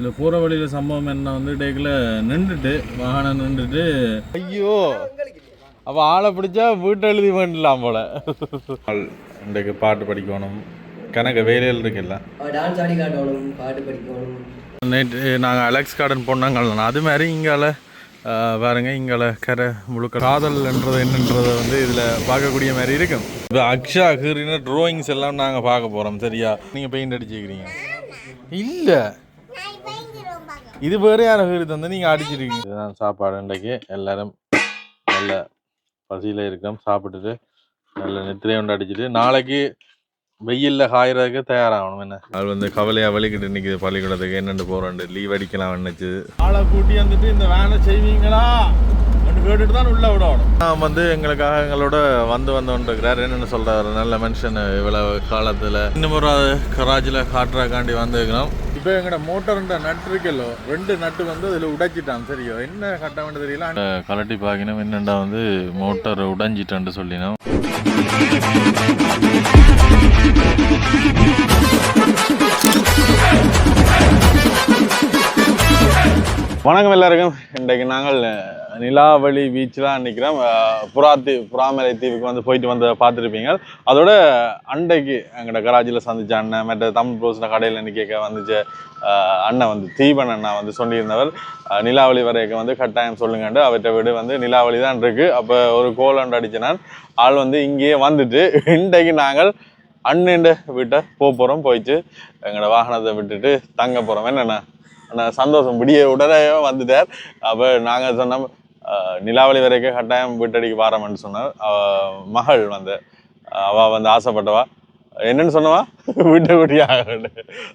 இந்த போகிற வழியில் சம்பவம் என்ன வந்து டேக்கில் நின்றுட்டு வாகனம் நின்றுட்டு. ஐயோ அப்போ ஆளை பிடிச்சா வீட்டை எழுதி பண்ணலாம் போல. இன்றைக்கு பாட்டு படிக்கணும். கணக்கு வேலையில் இருக்குல்ல. டான்ஸ் ஆடி காட்டணும் பாட்டு படிக்கணும். நேற்று நாங்கள் அலெக்ஸ் கார்டன் போனாங்க அது மாதிரி இங்கால பாருங்க இங்கால கரை முழுக்க காதல்ன்றது என்னன்றதை வந்து இதில் பார்க்கக்கூடிய மாதிரி இருக்கும். இப்போ அக்ஷா கீரின ட்ராயிங்ஸ் எல்லாம் நாங்கள் பார்க்க போகிறோம் சரியா? நீங்கள் பெயிண்ட் அடிச்சுக்கிறீங்க. இல்லை. இது வேறு யாரை கீறி தந்து நீங்கள் அடிச்சிருக்கீங்க இதுதான் சாப்பாடு. இன்றைக்கு எல்லாரும் நல்ல பசியில் இருக்கோம் சாப்பிட்டுட்டு நல்ல நெத்திரை ஒன்று அடிச்சிட்டு நாளைக்கு வெயில்ல காயறதுக்கு தயாராகணும். என்ன? அது வந்து கவலையா வலிக்கிட்டு நிற்குது பள்ளிக்கூடத்துக்கு. என்னென்னு போகிறோண்டு லீவ் அடிக்கலாம் நினச்சி ஆளை கூட்டி வந்துட்டு இந்த வேலை செய்வீங்களா? கேட்டுட்டு தான் உள்ள விடணும். நான் வந்து எங்களுக்காக எங்களோட வந்து வந்தோன்றிருக்கிறார் என்னென்னு சொல்கிறாரு நல்ல மனுஷன் இவ்வளவு காலத்தில். இன்னும் ஒரு கராஜில் காட்டுறக்காண்டி வந்துருக்கிறோம். இப்போ எங்களோட மோட்டர்ன்ற நட்டு இருக்கல்லோ ரெண்டு நட்டு வந்து அதில் உடைச்சிட்டான். சரியோ என்ன கட்ட வேண்டியது தெரியல கலட்டி பார்க்கணும் என்னண்டா வந்து மோட்டர் உடைஞ்சிட்டான்னு சொல்லினோம். வணக்கம் எல்லாருக்கும். இன்றைக்கு நாங்கள் நிலாவளி பீச் தான் புறா தீ புறாமலை தீவுக்கு வந்து போயிட்டு வந்து பார்த்துருப்பீங்க. அதோட அண்டைக்கு எங்களோட கராச்சியில் சந்திச்ச அண்ணன் மற்ற தமிழ் ப்ரோஸில் கடையில் நிற்க வந்துச்சு அண்ணன் வந்து தீபன் அண்ணா வந்து சொல்லியிருந்தவர். நிலாவளி வரைக்கு வந்து கட்டாயம் சொல்லுங்கண்டு அவர்கிட்ட வீடு வந்து நிலாவளி தான் இருக்கு. அப்போ ஒரு கோலண்டு அடிச்சனான் ஆள் வந்து இங்கேயே வந்துட்டு இன்றைக்கு நாங்கள் அண்ணன் வீட்டை போக போகிறோம் போயிட்டு எங்களோட வாகனத்தை விட்டுட்டு தங்க போகிறோம் என்னண்ணா? அண்ணா சந்தோஷம். விடிய உடனே வந்துட்டார். அப்போ நாங்கள் சொன்னோம் நிலாவளி வரைக்கும் கட்டாயம் வீட்டடிக்கு வாரம்னு சொன்னார். மகள் வந்து அஹ், அவ வந்து ஆசைப்பட்டவா. என்னன்னு சொன்னவா? வீட்டை வீட்டியாக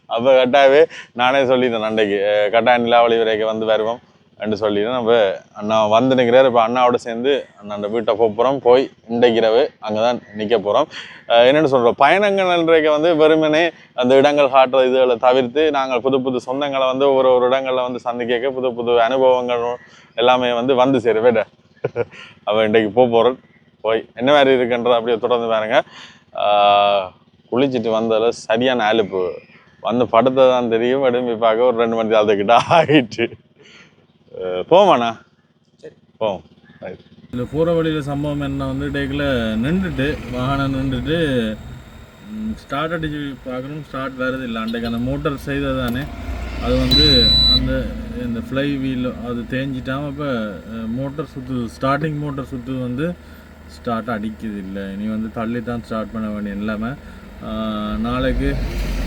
அப்போ கட்டாயவே நானே சொல்லியிருந்தேன் அன்றைக்கு கட்டாயம் நிலாவளி வரைக்கும் வந்து வருவோம். என்று சொல்லிட்டேன் நம்ம அண்ணா வந்து நிற்கிறார் இப்போ அண்ணாவோட சேர்ந்து அண்ணாண்ட வீட்டை போகிறோம் போய் இன்றைக்கிறவு அங்கே தான் நிற்க போகிறோம் என்னென்னு சொல்கிறோம் பயணங்கள் பயணங்கள்ன்றக்க வந்து வெறுமனே அந்த இடங்கள் காட்டுற இதுகளை தவிர்த்து நாங்கள் புது புது சொந்தங்களை வந்து ஒரு ஒரு இடங்களில் வந்து சந்திக்க புது புது அனுபவங்கள் எல்லாமே வந்து வந்து சேரும் அவன் அவ இன்றைக்கு போக போகிறோம் போய் என்ன மாதிரி இருக்குன்றத அப்படியே தொடர்ந்து பாருங்க. குளிச்சுட்டு வந்ததில் சரியான அலுப்பு. வந்து படுத்ததான் தெரியும். எடும்பி பார்க்க ஒரு ரெண்டு மணி நேரத்துக்கிட்ட ஆகிட்டு. அஹ் போமாண்ணா சரி. போவோம். இந்த போகிற வழியில் சம்பவம் என்ன வந்து டேக்கில் நின்றுட்டு வாகனம் நின்றுட்டு ஸ்டார்ட் அடிச்சு பார்க்கணும் ஸ்டார்ட் வருது இல்லை. அன்றைக்கு அந்த மோட்டார் செய்தது தானே. அது வந்து அந்த இந்த ஃப்ளை வீல் அது தேஞ்சிட்டாம இப்போ மோட்டார் சுற்று ஸ்டார்டிங் மோட்டார் சுற்று வந்து ஸ்டார்ட் அடிக்குது இல்லை. இனி வந்து தள்ளி தான் ஸ்டார்ட் பண்ண வேண்டிய நிலைமை. ஆஹ் நாளைக்கு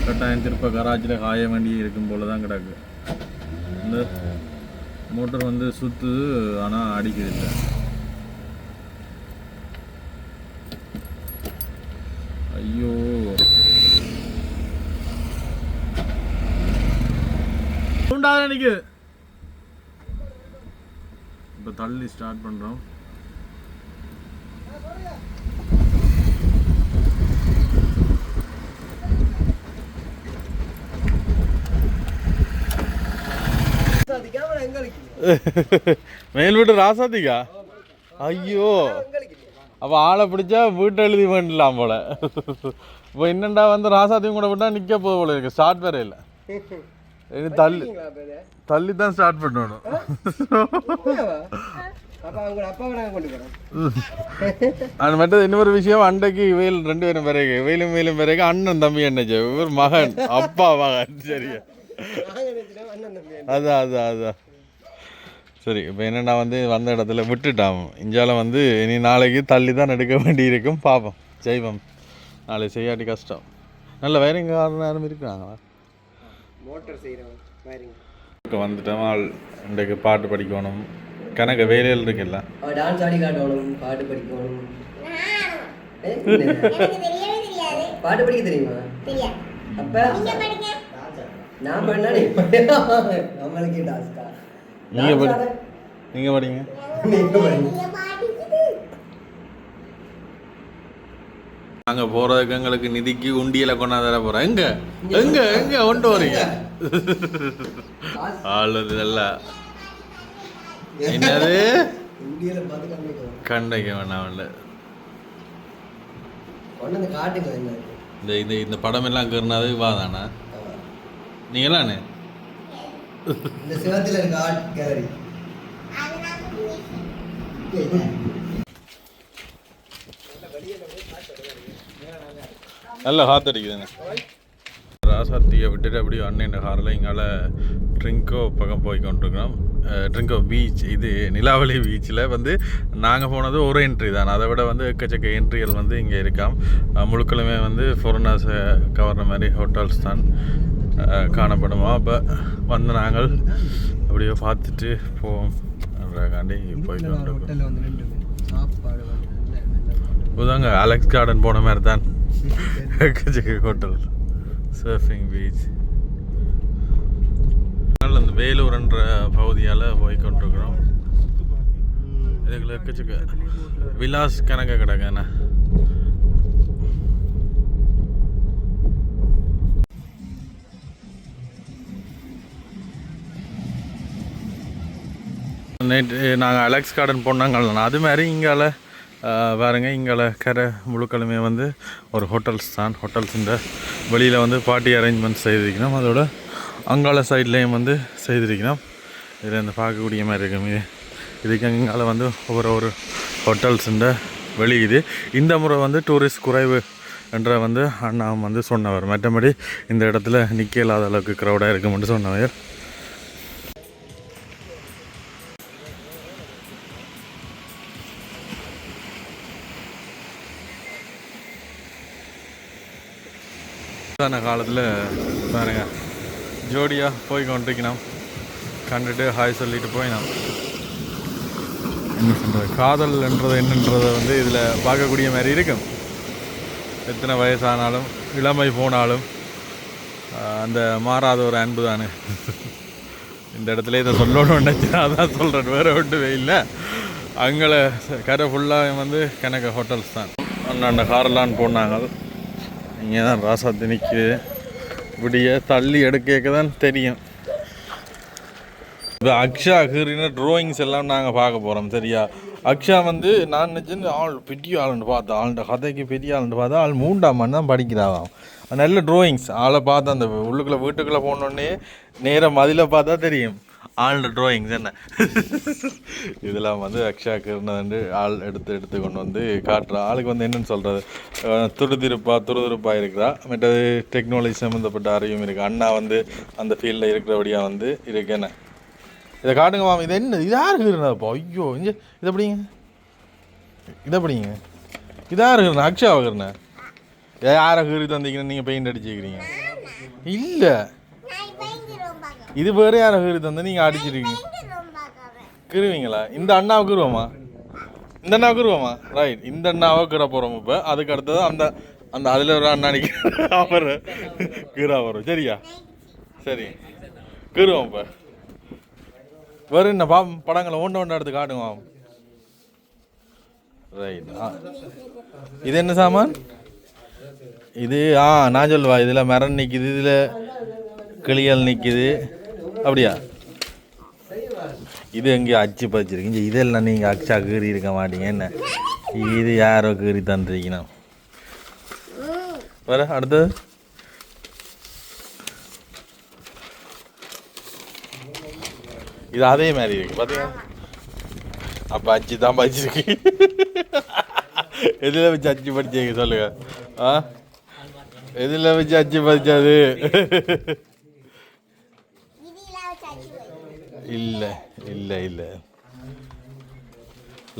கட்டாயம் திருப்ப கராச்சியில் காய வேண்டி இருக்கும் போல தான் கிடக்கு. இந்த மோட்டர் வந்து சுற்றுது ஆனால் அடிக்கிறது இல்லை ஐயோ. தூண்டாத நினைக்குது இப்போ தள்ளி ஸ்டார்ட் பண்ணுறோம் மேல் வீட்டு ராசாத்திக்கா ஐயோ. அப்போ ஆளை பிடிச்சா வீட்டை எழுதி பண்ணலாம் போல. இப்போ என்னண்டா வந்து ராசாத்தையும் கூட விட்டா நிற்க போக போல இருக்கு. ஸ்டார்ட் வேற இல்லை. தள்ளி தள்ளி தான் ஸ்டார்ட் பண்ணணும். அது மட்டும் இன்னொரு விஷயம் அண்டைக்கு வெயில் ரெண்டு பேரும் பிறகு வெயிலும் வெயிலும் பிறகு அண்ணன் தம்பி என்னச்சு இவர் மகன் அப்பா மகன். சரியா? அதான் அதான் அதான். சரி இப்போ என்னன்னா வந்து வந்த இடத்துல விட்டுட்டான் இஞ்சால வந்து இனி நாளைக்கு தள்ளி தான் எடுக்க வேண்டி இருக்கும் பார்ப்போம் செய்வோம் நாளைக்கு செய்யாட்டி கஷ்டம். நல்ல வயரிங் யாரும் இருக்கிறாங்களா மோட்டர் இப்போ வந்துட்டோம் ஆள் இன்றைக்கு பாட்டு படிக்கணும். கணக்கு வேலையில் இருக்குல்ல. டான்ஸ் ஆடி காட்டணும் பாட்டு படிக்கணும்? பாட்டு படிக்க தெரியுமா? அப்ப? நான் பண்ணா நீ நம்மளுக்கு டாஸ்கா நீங்க படி படிங்க. நீங்க படிங்க. நாங்கள் போகிறதுக்கு எங்களுக்கு நிதிக்கு உண்டியலை கொண்டாந்து தர போகிறோம் எங்க? எங்க? எங்க? கொண்டு வரீங்க? ஆளு நல்லா என்னது? கண்டைக்க வேணாம். இந்த இந்த இந்த படம் எல்லாம் கருணாது வாதானா நீங்களாண்ணே இந்த சிவத்தில் இருக்க ஆர்ட் கேலரி நல்ல காத்தடிக்குதுண்ணே ராசாத்தியை விட்டுட்டு அப்படியே அண்ணன் ஹாரில் இங்கால ட்ரிங்கோ பக்கம் போய் கொண்டிருக்கிறோம். ட்ரிங்கோ பீச் இது நிலாவளி பீச்சில் வந்து நாங்கள் போனது ஒரு என்ட்ரி தான். அதை விட வந்து எக்கச்சக்க என்ட்ரிகள் வந்து இங்கே இருக்காம். முழுக்கலுமே முழுக்களுமே வந்து ஃபாரினர்ஸை கவர்ன மாதிரி ஹோட்டல்ஸ் தான். காணப்படுமா? அப்போ வந்து நாங்கள் அப்படியே பார்த்துட்டு போவோம். காண்டி போய் கொண்டிருக்கோம் ஹோட்டலில் வந்து நின்று சாப்பாடு வந்து நல்ல நல்ல உதாங்க அலெக்ஸ் கார்டன் போன மாதிரி தான். எக்கச்சக்க ஹோட்டல் சர்ஃபிங் பீச் அந்த வேலூர்ன்ற பகுதியால் போய் கொண்டிருக்கிறோம். இதுக்குள்ள எக்கச்சக்க விலாஸ் கணக்க கிடக்குண்ணே நேற்று நாங்கள் அலெக்ஸ் கார்டன் போனாங்கல்ல அது மாதிரி இங்கால ஆஹ், பாருங்க இங்கால கரை முழுக்களுமே வந்து ஒரு ஹோட்டல்ஸ் தான். ஹோட்டல்ஸுன்ற வெளியில் வந்து பார்ட்டி அரேஞ்ச்மெண்ட் செய்திருக்கணும். அதோட அங்கால சைட்லேயும் வந்து செய்திருக்கணும். இதில் இந்த பார்க்கக்கூடிய மாதிரி இருக்கும். இது இதுக்கு அங்கால வந்து ஒவ்வொரு ஒரு ஹோட்டல்ஸுன்ற வெளி இது. இந்த முறை வந்து டூரிஸ்ட் குறைவு என்ற வந்து அண்ணா வந்து சொன்னவர். மற்றபடி இந்த இடத்துல நிற்க இல்லாத அளவுக்கு க்ரௌடாக இருக்கும்னு சொன்னவர். வயசான காலத்தில் பாருங்க. ஜோடியாக போய் கொண்டிருக்கணும். கண்டுட்டு ஹாய் சொல்லிட்டு போயினோம். என்ன சொல்கிறது காதல்ன்றது என்னன்றதை வந்து இதில் பார்க்கக்கூடிய மாதிரி இருக்கும். எத்தனை வயசானாலும் இளமை போனாலும் அந்த மாறாத ஒரு அன்பு தானே. இந்த இடத்துல இதை சொல்லணும்னு நினைச்சா அதான் சொல்கிறேன் வேறு ஒன்றுமே இல்லை. அங்கே கரை ஃபுல்லாக வந்து கணக்கு ஹோட்டல்ஸ் தான். அண்ணாண்ட காரெல்லாம் போனாங்க. இங்கே தான் ராசாத்தி நிற்குது இப்படியே தள்ளி எடுக்க தான் தெரியும். இப்போ அக்ஷா ஹீரின ட்ராயிங்ஸ் எல்லாம் நாங்கள் பார்க்க போகிறோம் சரியா? அக்ஷா வந்து நான் நினச்சேன் ஆள் பெரிய ஆளுன்னு பார்த்தா ஆள்கிட்ட கதைக்கு பெரிய ஆளுன்னு பார்த்தா ஆள் மூண்டாம் மணி தான் படிக்கிறாவாம் நல்ல ட்ராயிங்ஸ் ஆளை பார்த்தா அந்த உள்ளுக்குள்ளே வீட்டுக்குள்ளே போனோடனே நேரம் அதில் பார்த்தா தெரியும். ஆளோட ட்ராயிங்ஸ் என்ன? இதெல்லாம் வந்து அக்ஷா வந்து ஆள் எடுத்து எடுத்து கொண்டு வந்து காட்டுற. ஆளுக்கு வந்து என்னன்னு சொல்கிறது துருதிருப்பா துருதுருப்பா இருக்கிறா. மற்றது டெக்னாலஜி சம்மந்தப்பட்ட அறிவும் இருக்குது அண்ணா வந்து அந்த ஃபீல்டில் இருக்கிறபடியாக வந்து இருக்கு. என்ன? இதை காட்டுங்க மாமா. இது என்ன? இது யாருக்கு இருந்தாப்பா ஐயோ இங்கே இதை எப்படிங்க இதை எப்படிங்க இது யாரு இருக்கிற அக்ஷா வகுறண்ண யாரை கீறி தந்தீங்கன்னு நீங்கள் பெயிண்ட் அடிச்சுக்கிறீங்க இல்லை. இது வேறு யார் கீறி தந்து நீங்கள் அடிச்சிருக்கீங்க. கிருவிங்களா? இந்த அண்ணாவை கீறுவோமா இந்த அண்ணாவை கீறுவோமா ரைட் இந்த அண்ணாவை கீற போகிறோம் இப்போ. அதுக்கு அடுத்தது அந்த அந்த அதில் ஒரு அண்ணா நிற்க அவர் கீறா வரும் சரியா? சரி. கீறுவோம் இப்போ. வேறு என்ன? பா படங்களை ஒன்று ஒன்று எடுத்து காட்டுவோம் ரைட் ஆ. இது என்ன சாமான்? இது ஆ நான் சொல்லுவா. இதில் மரம் நிற்கிது இதில் கிளியல் நிற்கிது அப்படியா? இது எங்கேயோ அச்சு பதிச்சிருக்கீங்க இதெல்லாம் நீங்கள் அச்சா கீறி இருக்க மாட்டீங்க. என்ன? இது யாரோ கீறி தந்துருக்கீங்க வர அடுத்தது. இது அதே மாதிரி இருக்கு பார்த்தீங்களா அப்போ அச்சு தான் பதிச்சிருக்கு எதில் வச்சு அச்சு படிச்சீங்க சொல்லுங்க? ஆ? எதில் வச்சு அச்சு படிச்சது இல்லை இல்லை இல்லை.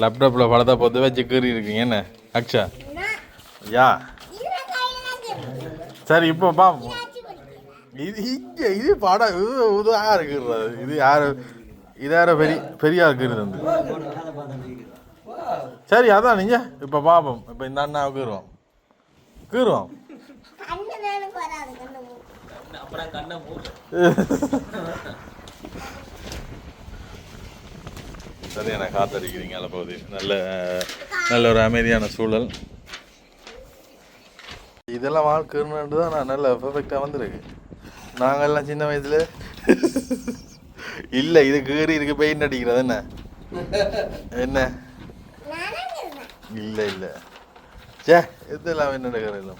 லேப்டாப்பில் படத்தை பார்த்து வச்சு கீறி இருக்கீங்க என்ன? அக்ஷா. யா. சரி இப்போ பா. இது இங்கே இது படம் இது இது யார் கீறுறது? இது யார்? இது யார பெரிய பெரியார் கீறுது வந்து. சரி அதான் நீங்கள் இப்போ பார்ப்போம் இப்போ இந்த அண்ணாவை கீறுவோம். கீறுவோம். சரியான காத்தடிக்கிறீங்க அதில் போகுது நல்ல நல்ல ஒரு அமைதியான சூழல். இதெல்லாம் வாழ்க்கைன்னு தான் நான் நல்ல பெர்ஃபெக்டாக வந்திருக்கு. நாங்கெல்லாம் சின்ன வயசுல இல்லை இது கீறி இருக்கு பெயிண்ட் அடிக்கிறது என்ன? என்ன? இல்லை இல்லை. சே இதெல்லாம் என்ன நடக்கிறது?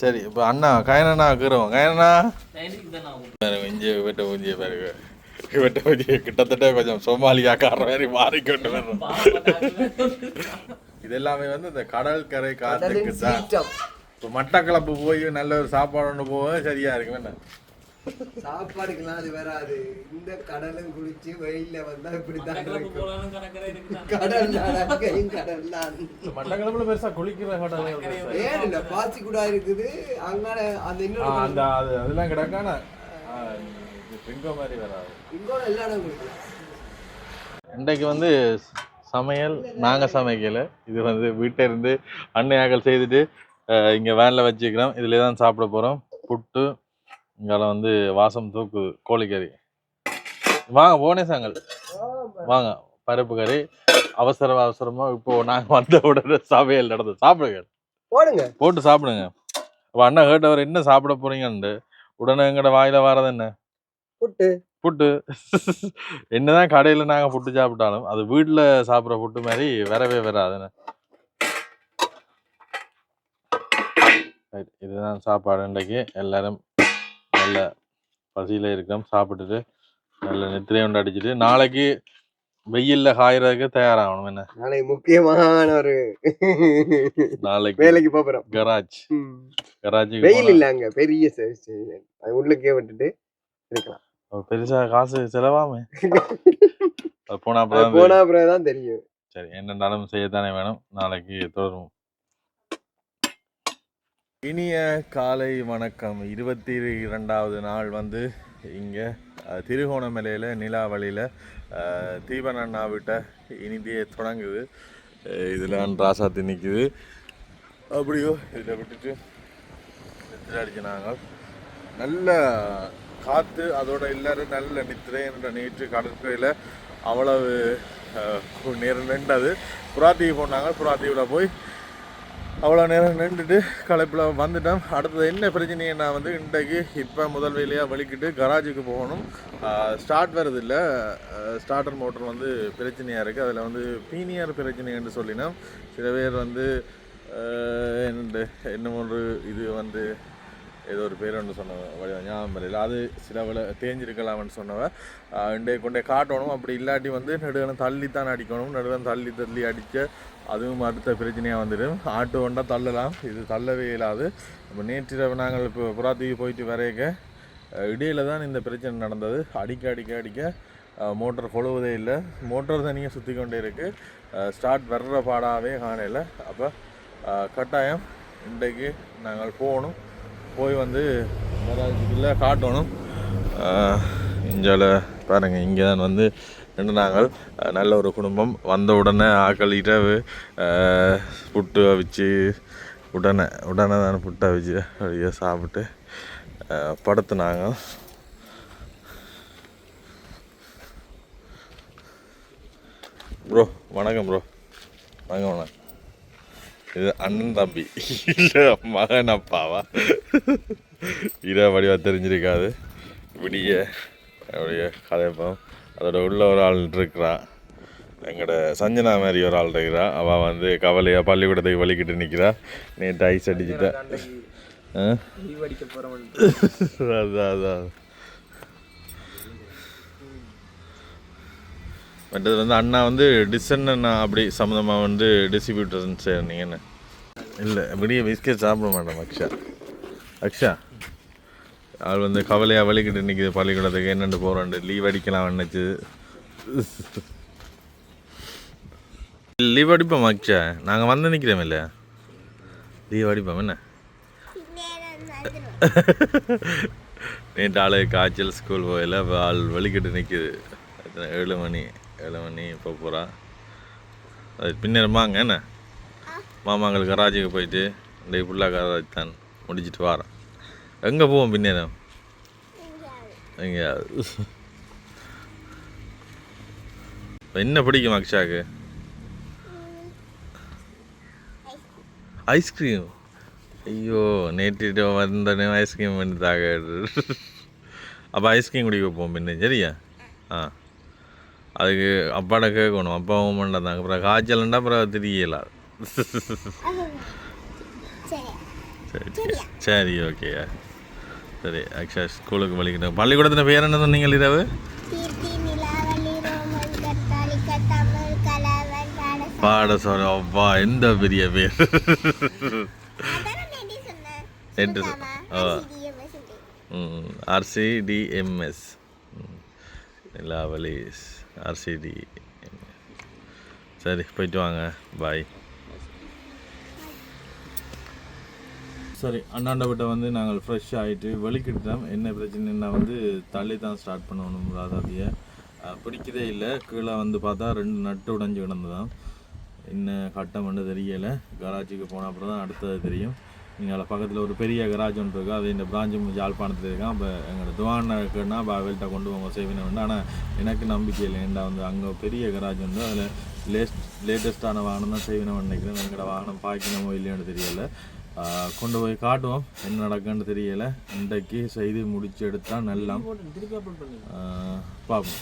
சரி இப்போ அண்ணா கயனண்ணா இருக்கிறோம் கயனண்ணா. பாருங்க இஞ்சி வெட்ட ஊஞ்சிய பாருங்க. வெட்ட ஊஞ்சிய கிட்டத்தட்ட கொஞ்சம் சோமாலியாக்கார மாதிரி மாறிக்கொண்டு வர்றோம் இது எல்லாமே வந்து இந்த கடல் கரை காத்துக்கு தான். இப்போ மட்டக்களப்பு போய் நல்ல ஒரு சாப்பாடு ஒன்று போக சரியா இருக்கு என்ன? சாப்பாடுக்கெல்லாம் அது வராது. இந்த கடலும் குளிச்சு வெயில்ல வந்தா இப்படித்தான் இருக்கும். கடல் நடக்கையும் கடல் தான். மட்டக்களப்புல பெருசா குளிக்கிற கடல் ஏன் இல்ல பாசி கூட இருக்குது? அங்கால அந்த இன்னொரு அந்த அது அதெல்லாம் கிடக்கான பிங்கோ மாதிரி வராது. இங்கோட எல்லா இடம் குளிக்கலாம். இன்றைக்கு வந்து சமையல் நாங்கள் சமைக்கல. இது வந்து வீட்டில் இருந்து அன்னையாக்கள் செய்துட்டு இங்க வேனில் வச்சுக்கிறோம். இதுல தான் சாப்பிட போறோம். புட்டு இங்கால வந்து வாசம் தூக்குது கோழிக்கறி வாங்க போனேசாங்கள் வாங்க பருப்பு கறி. அவசர அவசரமா இப்போ நாங்க வந்த உடனே சமையல் நடந்தது சாப்பிடுங்க. போடுங்க. போட்டு சாப்பிடுங்க. அப்ப அண்ணா கேட்டவர் என்ன சாப்பிட போறீங்கன்னு உடனே எங்கட வாயில வர்றது என்ன? புட்டு. புட்டு. என்னதான் கடையில நாங்க புட்டு சாப்பிட்டாலும் அது வீட்டுல சாப்பிடுற புட்டு மாதிரி வரவே வராதுன்னு இதுதான் சாப்பாடு இன்றைக்கு. எல்லாரும் நல்ல பசியில இருக்கோம் சாப்பிட்டுட்டு நல்ல நித்திரை ஒன்று அடிச்சிட்டு நாளைக்கு வெயில்ல காயறதுக்கு தயாராகணும். என்ன? நாளைக்கு முக்கியமான ஒரு நாளைக்கு வேலைக்கு போறோம் கராஜ் கராஜுக்கு வெயில் இல்ல அங்க. பெரிய ச- ச- அது உள்ளுக்கே விட்டுட்டு இருக்கலாம். பெருசா காசு செலவாமே? போனா அப்புறம் போனா அப்புறம் தான் தெரியும். சரி என்னென்னாலும் செய்யத்தானே வேணும். நாளைக்கு தொடரும் இனிய காலை வணக்கம். இருபத்தி இரண்டாவது நாள் வந்து இங்கே திருகோணமலையில் நிலாவளியில் தீபன் அண்ணா விட்ட இனிதியை தொடங்குது. இதில் ராசாத்தி நிற்குது அப்படியோ இதில் விட்டுட்டு நித்திரை அடிச்சு நாங்கள் நல்ல காற்று அதோட எல்லாரும் நல்ல நித்திரை என்ற நேற்று கடற்கரையில் அவ்வளவு நேரம் நின்றது. புறாத்தீவு போனாங்க. புறாத்தீவில் போய் அவ்வளோ நேரம் நின்றுட்டு களைப்பில் வந்துட்டேன் அடுத்தது என்ன பிரச்சனைனா வந்து இன்றைக்கு இப்போ முதல் வேலையாக வலிக்கிட்டு கராஜுக்கு போகணும். ஸ்டார்ட் வருது இல்லை. ஸ்டார்டர் மோட்டர் வந்து பிரச்சனையாக இருக்குது அதில் வந்து பீனியர் பிரச்சனைன்னு சொல்லினோம். சில பேர் வந்து அஹ், என்னண்டு இன்னும் ஒரு இது வந்து ஏதோ ஒரு பேர் ஒன்று சொன்னவ ஞாபகம் இல்லை அது சில வில தேஞ்சிருக்கலாம்னு சொன்னவ இண்டே கொண்டே காட்டணும். அப்படி இல்லாட்டி வந்து நடுவனம் தள்ளி தான் அடிக்கணும். நடுவன் தள்ளி தள்ளி அடிக்க அதுவும் அடுத்த பிரச்சனையாக வந்துடும். ஆட்டு வண்டா தள்ளலாம். இது தள்ளவே இல்லாது இப்போ நேற்றிரவு நாங்கள் இப்போ புறாத்தீவு போயிட்டு வரையக்க இடையில தான் இந்த பிரச்சனை நடந்தது. அடிக்க அடிக்க அடிக்க மோட்டர் கொழுவதே இல்லை. மோட்டர் தனியாக சுற்றி கொண்டே இருக்குது ஸ்டார்ட் வர்ற பாடாகவே காணையில் அப்போ கட்டாயம் இன்றைக்கு நாங்கள் போகணும். போய் வந்து கராஜுக்குள்ளே காட்டணும். இஞ்சால பாருங்கள் இங்கே தான் வந்து நின்று நாங்கள் நல்ல ஒரு குடும்பம். வந்த உடனே ஆக்கள் இரவு புட்டு அவிச்சு உடனே உடனே தான் புட்டு அவிச்சு அப்படியே சாப்பிட்டு படுத்துனாங்க. ப்ரோ வணக்கம் ப்ரோ. வணக்கம் வணக்கம். இது அண்ணன் தம்பி. இல்லை மகன் அப்பாவா? இதை வடிவாக தெரிஞ்சிருக்காது. விடிய அப்படியே கதைப்போம் அதோட உள்ள ஒரு ஆள் இருக்கிறா எங்களோட சஞ்சனா மாதிரி ஒரு ஆள் இருக்கிறா. அவள் வந்து கவலையாக பள்ளிக்கூடத்துக்கு வலிக்கிட்டு நிற்கிறா நேற்று ஐஸ் அடிச்சுட்டா. அதான் அதான். மற்றது வந்து அண்ணா வந்து டிசன் அண்ணா அப்படி சம்மந்தமாக வந்து டிஸ்ட்ரிபியூட்டர்னு சேர்ந்தீங்கன்னு. இல்லை விடிய பிஸ்கெட் சாப்பிட மாட்டேன் மக்ஷா. அக்ஷா ஆள் வந்து கவலையாக வலிக்கிட்டு நிற்கிது பள்ளிக்கூடத்துக்கு. என்னென்னு போகிறோண்டு லீவ் அடிக்கலாம் நினச்சி லீவ் அடிப்போம் அக்ஷா நாங்கள் வந்து நிற்கிறோம் இல்லையா லீவ் அடிப்போம் என்ன? நேற்று ஆளு காய்ச்சல் ஸ்கூல் போயில இப்போ ஆள் வலிக்கிட்டு நிற்கிது எத்தனை ஏழு மணி ஏழு மணி இப்போ போகிறா அது பின்னரமாங்க என்ன? மாமாங்கள் கராஜுக்கு போயிட்டு இன்றைக்கு ஃபுல்லாக கராஜ் தான். முடிச்சிட்டு வாரோம் எங்கே போவோம் பின்னே எங்கேயாவது. என்ன பிடிக்கும் அக்ஷாக்கு? ஐஸ்கிரீம் ஐயோ நேற்று வந்தோடனே ஐஸ்கிரீம் பண்ணி தாக அப்போ ஐஸ்கிரீம் குடிக்க போவோம் பின்ன சரியா? ஆ. அதுக்கு அப்பாட கேட்கணும். அப்பாவும் பண்ணதாங்க அப்புறம் காய்ச்சல்ண்டா அப்புறம் தெரியல. சரி சரி. ஓகேயா சரி அக்ஷா ஸ்கூலுக்கு வலிக்கிட்டோம். பள்ளிக்கூடத்தில் பேர் என்ன சொன்னீங்க இரவு? பாட சொல்ல அப்பா எந்த பெரிய பேர்? என்று ஆர்சிடிஎம்எஸ் எல்லா வழி ஆர்சிடி சரி போயிட்டு வாங்க. பாய் சரி அண்ணாண்டவிட்ட வந்து நாங்கள் ஃப்ரெஷ் ஆகிட்டு வெளிக்கிட்டோம் என்ன பிரச்சனைன்னா வந்து தள்ளி தான் ஸ்டார்ட் பண்ணணும் ராதாதியை பிடிக்கதே இல்லை. கீழே வந்து பார்த்தா ரெண்டு நட்டு உடைஞ்சு கிடந்துதான் என்ன கட்டம் பண்ண தெரியலை. கராஜுக்கு போன அப்புறம் தான் அடுத்தது தெரியும். நீங்கள் பக்கத்தில் ஒரு பெரிய கராஜ் ஒன்று இருக்குது அது இந்த பிராஞ்சும் யாழ்ப்பாணத்தில் இருக்கான் அப்போ எங்களோட துவான இருக்குன்னா பாவெல்ட்ட கொண்டு போங்க செய்வின வேண்டாம். ஆனால் எனக்கு நம்பிக்கை இல்லை. ஏன்டா வந்து அங்கே பெரிய கராஜ் உண்டு அதில் லேஸ்ட் லேட்டஸ்ட்டான வாகனம் தான் செய்வினம் நினைக்கிறேன். எங்களோட வாகனம் பாய்க்கணுமோ இல்லையோன்னு தெரியலை. கொண்டு போய் காட்டுவோம். என்ன நடக்குன்னு தெரியல. இன்றைக்கு செய்தி முடிச்சு எடுத்தா நல்லா ஆஹ் பார்ப்போம்.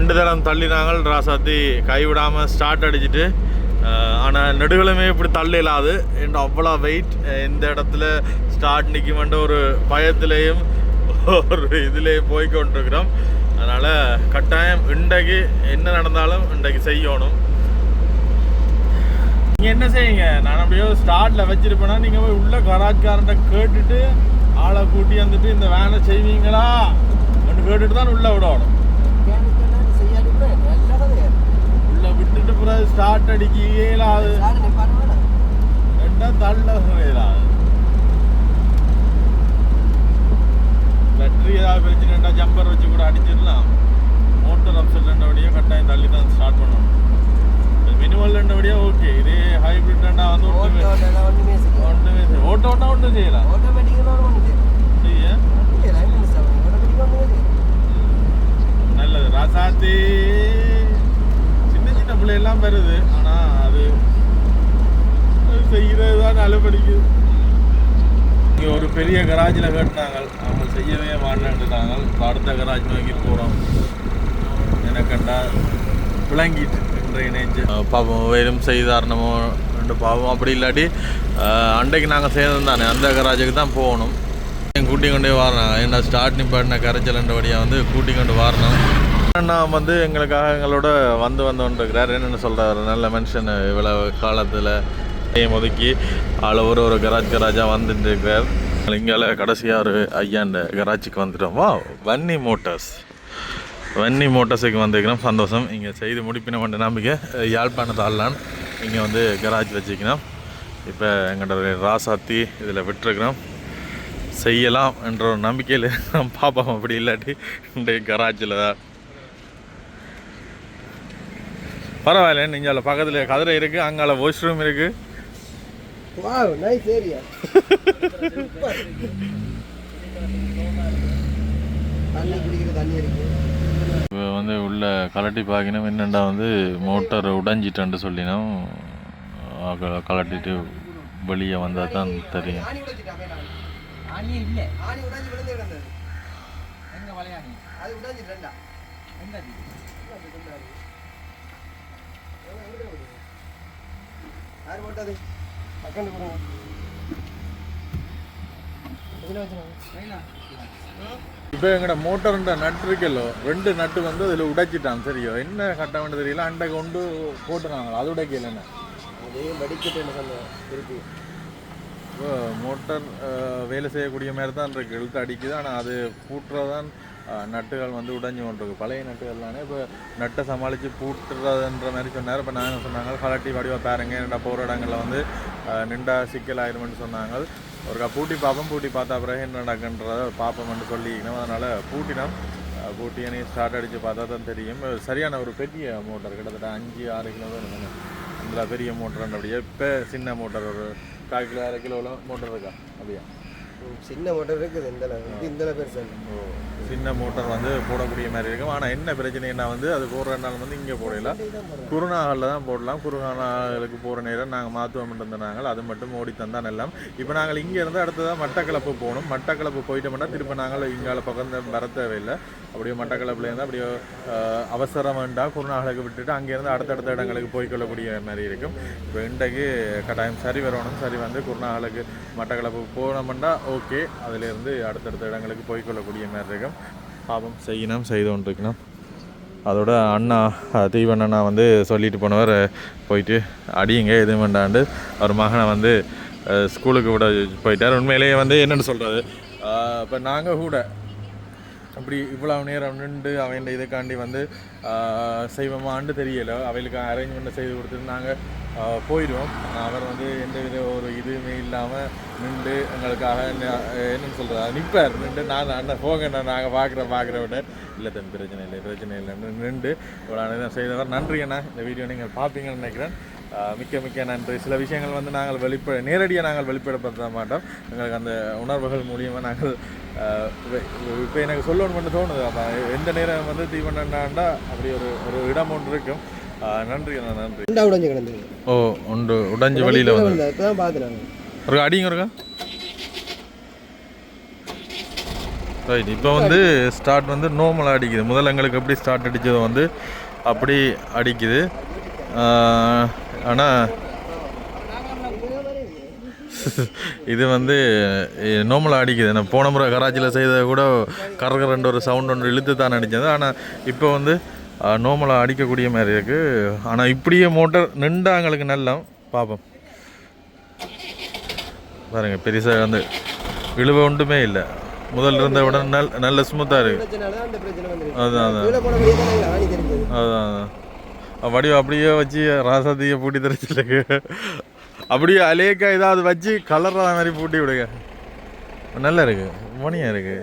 ரெண்டு தரம் தள்ளினாங்க ராசாத்தி. கைவிடாம ஸ்டார்ட் அடிச்சுட்டு. ஆனால் நெடுகளுமே இப்படி தள்ளிலாது. என்ற அவ்வளோ வெயிட் இந்த இடத்துல ஸ்டார்ட் நிற்குமென்ற ஒரு பயத்திலையும் ஒரு இதுலேயும் போய் கொண்டிருக்கிறோம் அதனால் கட்டாயம் இன்றைக்கு என்ன நடந்தாலும் இன்றைக்கு செய்யணும். நீங்கள் என்ன செய்யுங்க? நான் அப்படியே ஸ்டார்ட்டில் வச்சுருப்பேன்னா நீங்கள் போய் உள்ள கராஜ்காரன்ட்ட கேட்டுட்டு ஆளை கூட்டி வந்துட்டு இந்த வேலை செய்வீங்களா? அப்படின்னு கேட்டுட்டு தான் உள்ளே விடணும். உள்ளே விட்டுட்டு பிறகு ஸ்டார்ட் அடிக்கல அது சாடு நீ ரெண்டா தள்ள இயலாது பேட்டரி ஏதாவது பிரச்சனைண்டா ஜம்பர் வச்சு கூட அடிச்சிடலாம். மோட்டர் அப்செட் ரெண்டபடியே கட்டாயம் தள்ளி தான் ஸ்டார்ட் பண்ணணும். மினிமல் ரெண்டபடியே ஓகே இதே ஹைபிரிட் ரெண்டா வந்து ஒன்றுமே ஓட்டோ ஒன்றுமே செய்யும் ஒன்றுமே செய்ய- ஓட்ட ஓட்ட ஒன்றும் செய்யலாம் செய்யும் நல்லது. ராசாத்தி. சின்ன சின்ன பிள்ளையெல்லாம் வருது. ஆனா அது செய்கிறது தான் அலுவடிக்குது இங்கே ஒரு பெரிய கராஜில் கட்டினாங்க. அவங்க செய்யவே மாட்டேன்ட்டாங்க. இப்போ அடுத்த கராஜ் நோக்கி போகிறோம் எனக்கண்டா விளங்கிட்டு. இன்றைய நேற்று பாப்போம் வெறும் செய்தாரணமோ ரெண்டு பாவம் அப்படி இல்லாட்டி அன்றைக்கு நாங்கள் சேர்ந்து தானே. அந்த கராஜுக்கு தான் போகணும். கூட்டி கொண்டே வரணும் ஏன்னா ஸ்டார்ட் நிப்பாட்டின கரைச்சல் வழியாக வந்து கூட்டி கொண்டு வரணும் அண்ணா வந்து எங்களுக்காக எங்களோட வந்து வந்தோன்றிருக்கிறார் என்னென்னு சொல்கிறார் நல்ல மனுஷன் இவ்வளோ காலத்தில் டைம் ஒதுக்கி ஆள் ஒரு ஒரு கராஜ் கராஜாக வந்துட்டு இருக்கிறார். இங்கே கடைசியாக ஒரு ஐயாண்ட கராஜுக்கு வந்துட்டோம். வா வன்னி மோட்டார்ஸ் வன்னி மோட்டார்ஸுக்கு வந்திருக்கிறோம். சந்தோஷம். இங்கே செய்து முடிப்பின கொண்ட நம்பிக்கை யாழ்ப்பாணத்தை ஆடலான் இங்கே வந்து கராஜ் வச்சுக்கணும் இப்போ எங்களோட ராசாத்தி இதில் விட்டுருக்குறோம். செய்யலாம் என்ற ஒரு நம்பிக்கையில் பார்ப்போம் அப்படி இல்லாட்டி இன்றைக்கு கராச்சியில் தான். பரவாயில்ல நீங்கள் பக்கத்தில் கதிரை இருக்குது அங்கால வாஷ் ரூம் இருக்குது தண்ணி குடிக்கிற தண்ணி இருக்கு. இப்போ வந்து உள்ள கலட்டி பார்க்கணும் என்னெண்டா வந்து மோட்டார் உடஞ்சிட்டேன்ட்டு சொல்லினோம். கலட்டிட்டு வெளியே வந்தால் தான் தெரியும். ஆணி ரெண்டா? இப்போ எங்கட மோட்டர்ன்ற நட்டு இருக்கல்லோ ரெண்டு நட்டு வந்து அதில் உடைச்சிட்டான் சரியோ என்ன கட்ட தெரியல. அண்டை கொண்டு போட்டுனாங்களோ? அது உடைக்கல என்ன? மோட்டார் வேலை செய்யக்கூடிய மாதிரி தான் இருக்கு. இழுத்து அடிக்குது. ஆனால் அது பூட்டுறதான் நட்டுகள் வந்து உடைஞ்சு கொண்டிருக்கு. பழைய நட்டுகள்லானே இப்போ நட்டை சமாளித்து பூட்டுறதுன்ற மாதிரி சொன்னார். இப்போ நாங்கள் சொன்னாங்க கலட்டி வடிவாக பாருங்க. என்னடா போகிற இடங்களில் வந்து நின்றா சிக்கல் ஆயிருமென்னு சொன்னாங்க. ஒருக்கா பூட்டி பார்ப்போம் பூட்டி பார்த்தா பிறகு என்ன நடக்குன்றத பார்ப்போம்னு சொல்லிக்கணும். அதனால் பூட்டினோம். பூட்டி அணி ஸ்டார்ட் அடித்து பார்த்தா தான் தெரியும். சரியான ஒரு பெரிய மோட்டார் கிட்டத்தட்ட அஞ்சு ஆறு கிலோ தான் இருக்கும் இந்த பெரிய மோட்டர் அப்படியே. இப்போ சின்ன மோட்டார் ஒரு கால் கிலோ அரை கிலோவில் மோட்டர் இருக்கா? அப்படியா? சின்ன மோட்டர் இருக்குது இந்த இந்த பெருசு சின்ன மோட்டார் வந்து போடக்கூடிய மாதிரி இருக்கும் ஆனால் என்ன பிரச்சனைன்னா வந்து அது போடுற நாள் வந்து இங்கே போடல. குருநாகலில் தான் போடலாம். குருநாகலுக்கு போகிற நேரம் நாங்கள் மாற்றுவோம் இருந்தாங்க அது மட்டும் ஓடி தந்தான் எல்லாம். இப்போ நாங்கள் இங்கே இருந்து அடுத்ததாக மட்டக்களப்பு போகணும். மட்டக்களப்பு போயிட்டோம்னா திரும்ப நாங்கள் இங்கால பக்கம் வர தேவையில்லை. அப்படியே மட்டக்களப்புலேருந்து அப்படியே அவசரம் வேண்டாம் குருநாகலுக்கு விட்டுட்டு அங்கேருந்து அடுத்தடுத்த இடங்களுக்கு போய்க்கொள்ளக்கூடிய மாதிரி இருக்கும். இப்போ இன்றைக்கு கட்டாயம் சரி வரணும். சரி வந்து குருநாகலுக்கு மட்டக்களப்பு போனோம்னா ஓகே. அதுலேருந்து அடுத்தடுத்த இடங்களுக்கு போய்க்கொள்ளக்கூடிய மாதிரி இருக்கும் பாவம் செய்யணும் செய்து கொண்டிருக்கணும் அதோட அண்ணா தீவண்ணா தீவன் வந்து சொல்லிட்டு போனவர் போயிட்டு அடியுங்க எதுவும் வேண்டாண்டு அவர் மகனை வந்து ஸ்கூலுக்கு விட போயிட்டார். உண்மையிலேயே வந்து என்னென்னு சொல்கிறது இப்போ நாங்கள் கூட அப்படி இவ்வளவு நேரம் நின்று அவன் இதுக்காண்டி வந்து ஆஹ், செய்வோமான்னு தெரியலை. அவைகளுக்கு அரேஞ்ச்மெண்ட் செய்து கொடுத்துட்டு நாங்கள் போயிடுவோம். அவர் வந்து எந்த வித ஒரு இதுவுமே இல்லாமல் நின்று எங்களுக்காக என்னன்னு சொல்கிறது நிற்பார் நின்று நான் அண்ணன் போங்க நாங்கள் பார்க்குறோம் பார்க்குற விட இல்லை தம்பி பிரச்சனை இல்லை பிரச்சனை இல்லைன்னு நின்று இவ்வளோ நேரம் செய்தவர். நன்றி அண்ணா. இந்த வீடியோ நீங்கள் பார்ப்பீங்கன்னு நினைக்கிறேன். மிக்க மிக்க நன்றி. சில விஷயங்கள் வந்து நாங்கள் வெளிப்பட நேரடியாக நாங்கள் வெளிப்படப்படுத்த மாட்டோம். எங்களுக்கு அந்த உணர்வுகள் மூலியமாக நாங்கள் இப்போ எனக்கு சொல்லணும்னு மட்டும் தோணுது. அப்போ எந்த நேரம் வந்து தீவனண்டாண்டா அப்படி ஒரு ஒரு இடம் ஒன்று இருக்கும். நன்றி அண்ணா நன்றி. உடஞ்சு கிடந்தது ஓ ஒன்று உடைஞ்சு வெளியில் வந்து இப்பதான் பார்த்தேன் ஒரு அடிங்க இருக்கா ரைட் இப்போ வந்து ஸ்டார்ட் வந்து நார்மலாக அடிக்குது. முதல்ல எங்களுக்கு எப்படி ஸ்டார்ட் அடித்தது வந்து அப்படி அடிக்குது. ஆனால் இது வந்து நார்மலாக அடிக்குது நான் போன முறை கராச்சியில் செய்ததை கூட கரகரண்டு ஒரு சவுண்ட் ஒன்று இழுத்து தான் அடித்தது ஆனால் இப்போ வந்து நார்மலாக அடிக்கக்கூடிய மாதிரி இருக்குது ஆனால் இப்படியே மோட்டர் நின்றாங்களுக்கு நல்லா பார்ப்போம் பாருங்கள் பெருசாக வந்து இழுவ ஒன்றுமே இல்லை. முதல்ல இருந்த விட நல் நல்ல ஸ்மூத்தாக இருக்கு. அதுதான் அதான் அதான். அதான் அதான். வடிவம் அப்படியே வச்சு ராசாத்தியை பூட்டி தெரிச்சிருக்கு. அப்படியே அலேக்கா ஏதாவது வச்சு கலர் மாதிரி பூட்டி விடுங்க. நல்லா இருக்கு. மணியா இருக்கு.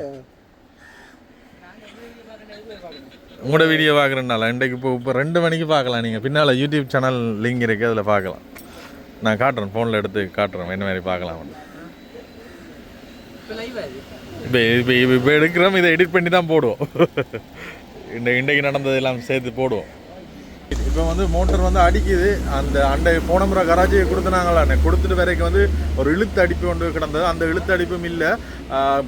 உங்களோட வீடியோ பார்க்குறேன்னால இன்றைக்கு இப்போ இப்போ ரெண்டு மணிக்கு பார்க்கலாம் நீங்கள் பின்னால் யூடியூப் சேனல் லிங்க் இருக்குது அதில் பார்க்கலாம். நான் காட்டுறேன் ஃபோனில் எடுத்து காட்டுறேன் என்ன மாதிரி பார்க்கலாம். இப்போ இப்போ இப்போ எடுக்கிறோம் இதை எடிட் பண்ணி தான் போடுவோம். இந்த இன்றைக்கு நடந்ததெல்லாம் சேர்த்து போடுவோம். இப்போ வந்து மோட்டர் வந்து அடிக்குது. அந்த அண்டை போன முறை கராஜியை கொடுத்துனாங்களா? கொடுத்துட்டு வரைக்கும் வந்து ஒரு இழுத்து அடிப்பு ஒன்று கிடந்தது. அந்த இழுத்து அடிப்பும் இல்லை.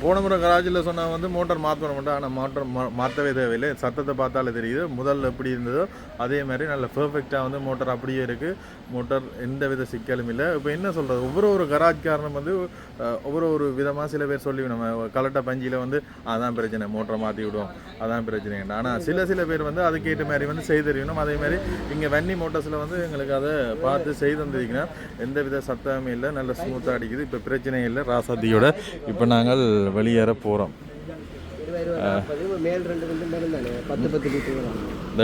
போன முறை கராச்சியில் சொன்ன வந்து மோட்டார் மாற்றணும் மட்டும். ஆனால் மோட்டர் மா- மாற்றவே தேவையில்லை. சத்தத்தை பார்த்தாலே தெரியுது. முதல்ல எப்படி இருந்ததோ அதே மாதிரி நல்ல பெர்ஃபெக்டாக வந்து மோட்டார் அப்படியே இருக்குது மோட்டார் எந்த வித சிக்கலும் இல்லை. இப்போ என்ன சொல்கிறது ஒவ்வொரு ஒரு கராஜ்காரனும் வந்து ஒவ்வொரு ஒரு விதமாக சில பேர் சொல்லி நம்ம கலட்ட பஞ்சியில் வந்து அதான் பிரச்சனை மோட்டரை மாற்றி விடுவோம். அதான் பிரச்சனை ஆனால் சில சில பேர் வந்து அதுக்கேற்ற மாதிரி வந்து செய்து தெரியணும் அதே மாதிரி இங்கே வன்னி மோட்டர்ஸில் வந்து எங்களுக்கு அதை பார்த்து செய்து தந்திருக்கீங்கன்னா எந்த வித சத்தமே இல்லை நல்ல ஸ்மூத்தாக அடிக்குது. இப்போ பிரச்சனை இல்லை. ராசாத்தியோட இப்போ நாங்கள் வெளியேற போகிறோம்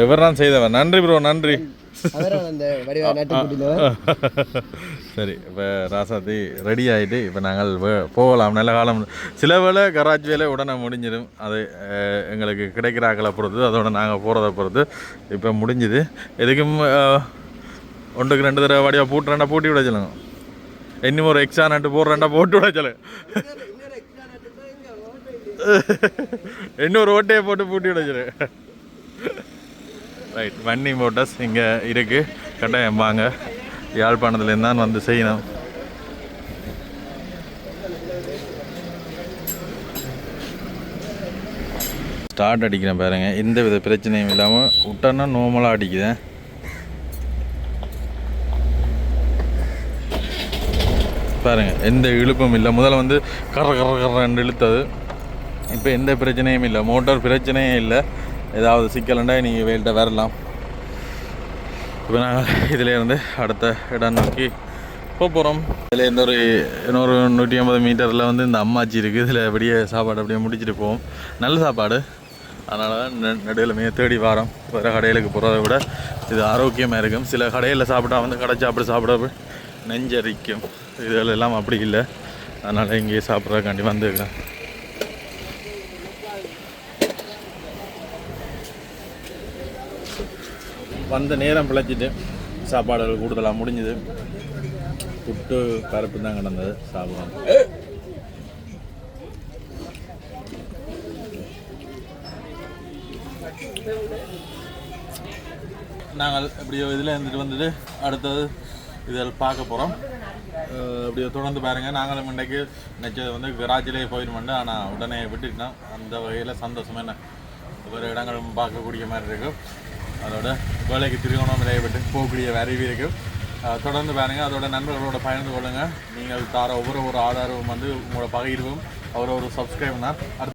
இவர் தான்? செய்தவர். நன்றி ப்ரோ. நன்றி. சரி இப்போ ராசாத்தி ரெடி ஆகிட்டு இப்போ நாங்கள் போகலாம். நல்ல காலம். சில வேளை கராச்சி வேலை உடனே முடிஞ்சிடும். அது எங்களுக்கு கிடைக்கிற ஆக்களை பொறுத்து அதோட நாங்கள் போகிறத பொறுத்து இப்போ முடிஞ்சுது. எதுக்கும் ஒன்றுக்கு ரெண்டு தடவை வடிவா பூட்டு ரெண்டா பூட்டி விட சொல்லுங்க. இன்னும் ஒரு எக்ஸ்ட்ரா நட்டு போடுற ரெண்டா போட்டு விட சொல்லுங்க. இன்னொரு ஓட்டையை போட்டு பூட்டி விட சொல்லுங்க. ரைட் வன்னி மோட்டர்ஸ் இங்கே இருக்குது கட்டாயம் வாங்க. யாழ்ப்பாணத்துலேருந்து தான் வந்து செய்யணும். ஸ்டார்ட் அடிக்கிறேன் பாருங்க. எந்த வித பிரச்சனையும் இல்லாமல் விட்டோன்னா நார்மலாக அடிக்குதேன். பாருங்கள் எந்த இழுப்பும் இல்லை. முதல்ல வந்து கர கர கரன்னு இழுத்தது. இப்போ எந்த பிரச்சனையும் இல்லை. மோட்டார் பிரச்சனையே இல்லை. ஏதாவது சிக்கலண்டா நீங்கள் வேல்கிட்ட வரலாம். இப்போ நாங்கள் இதிலேருந்து அடுத்த இடம் நோக்கி போக போகிறோம் இதில் இந்த ஒரு இன்னொரு நூற்றி ஐம்பது மீட்டரில் வந்து இந்த அம்மாச்சி இருக்குது இதில் அப்படியே சாப்பாடு அப்படியே முடிச்சுட்டு போவோம். நல்ல சாப்பாடு. அதனால தான் நெ- நடுவில் மே தேடி வாரம். வேறு கடையிலுக்கு போகிறத விட இது ஆரோக்கியமாக இருக்கும். சில கடையில் சாப்பிட்டா வந்து கடை சாப்பிட சாப்பிட நெஞ்சரிக்கும். இதில் எல்லாம் அப்படி இல்லை. அதனால் இங்கேயே சாப்பிட்றதுக்காண்டி வந்துருக்கிறேன். வந்த நேரம் பிழைச்சிட்டு சாப்பாடுகள் கூடுதலாக முடிஞ்சுது. புட்டு பருப்பு தான் கிடந்தது. சாப்பிடும் நாங்கள் இப்படியோ இதில் இருந்துட்டு வந்துட்டு அடுத்தது இதில் பார்க்க போகிறோம். இப்படியோ தொடர்ந்து பாருங்கள் நாங்களும் இன்றைக்கு நெச்சது வந்து கராஜிலே போயிடுமெண்டு ஆனால் உடனே விட்டுட்டோம். அந்த வகையில் சந்தோஷம் என்ன? வேறு இடங்களும் பார்க்கக்கூடிய மாதிரி இருக்குது அதோட வேலைக்கு திருகோணமலையை விட்டு போகக்கூடிய வரைவு இருக்குது தொடர்ந்து பாருங்கள் அதோட நண்பர்களோட பயந்து கொள்ளுங்கள் நீங்கள் தார ஒவ்வொரு ஒரு ஆதாரமும் வந்து உங்களோட பகிர்வும். அவர் ஒரு சப்ஸ்கிரைப்னா அடுத்த